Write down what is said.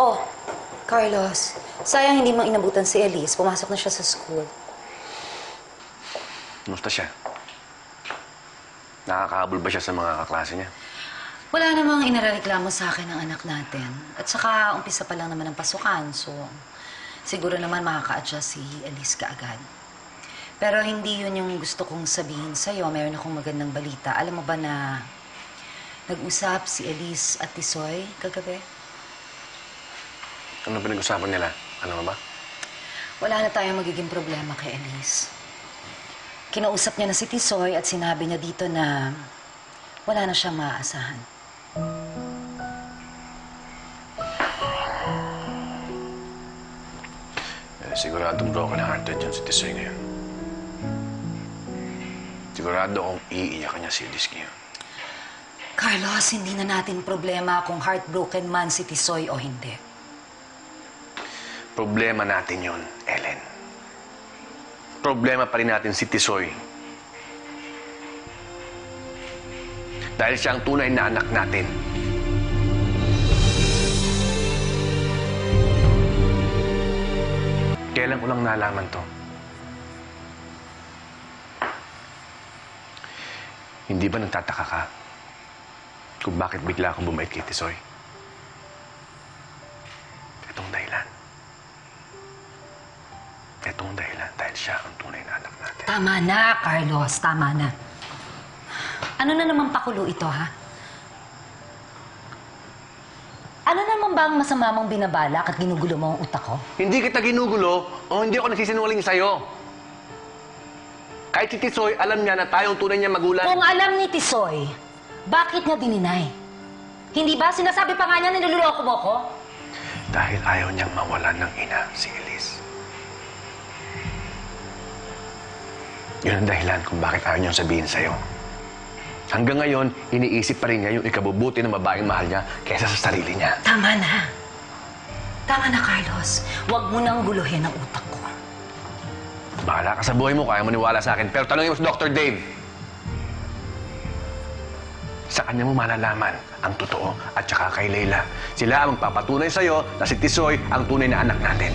Oh, Carlos, sayang hindi mo inabutan si Elise. Pumasok na siya sa school. Kumusta siya? Nakakahabol ba siya sa mga kaklase niya? Wala namang inareklamo sa akin ng anak natin. At saka, umpisa pa lang naman ang pasukan. So, siguro naman makaka-adjust si Elise kaagad. Pero hindi yun yung gusto kong sabihin sa'yo. Meron akong magandang balita. Alam mo ba na nag-usap si Elise at Tisoy kagabi? Ano pinag-usapan nila? Ano ba? Wala na tayong magiging problema kay Elise. Kinausap niya na si Tisoy at sinabi niya dito na wala na siyang maaasahan. Eh, siguradong broken-hearted yun si Tisoy ngayon. Sigurado kung iiyakan niya si Elise ngayon. Carlos, hindi na natin problema kung heartbroken man si Tisoy o hindi. Problema natin yun, Ellen. Problema pa rin natin si Tisoy. Dahil siya ang tunay na anak natin. Kailan ko lang nalaman to? Hindi ba nagtataka ka kung bakit bigla akong bumait kay Tisoy? Itong dahilan dahil siya ang tunay na anak natin. Tama na, Carlos. Tama na. Ano na naman pakulo ito, ha? Ano naman ba ang masama mong binabalak at ginugulo mo ang utak ko? Hindi kita ginugulo o hindi ako nagsisinungaling sa'yo. Kahit si Tisoy, alam niya na tayong tunay niya magulang. Kung alam ni Tisoy, bakit niya dininay? Hindi ba sinasabi pa nga niya na niloloko mo ko? Dahil ayaw niyang mawalan ng ina si Elise. Yun ang dahilan kung bakit ayaw niyang sabihin sa'yo. Hanggang ngayon, iniisip pa rin niya yung ikabubuti ng babaeng mahal niya kaysa sa sarili niya. Tama na. Tama na, Carlos. Huwag mo nang guluhin ang utak ko. Bahala ka sa buhay mo, kaya mo niwala sa akin. Pero tanongin mo si Dr. Dave. Sa kanya mo malalaman ang totoo at saka kay Leila. Sila ang magpapatunay sa'yo na si Tisoy ang tunay na anak natin.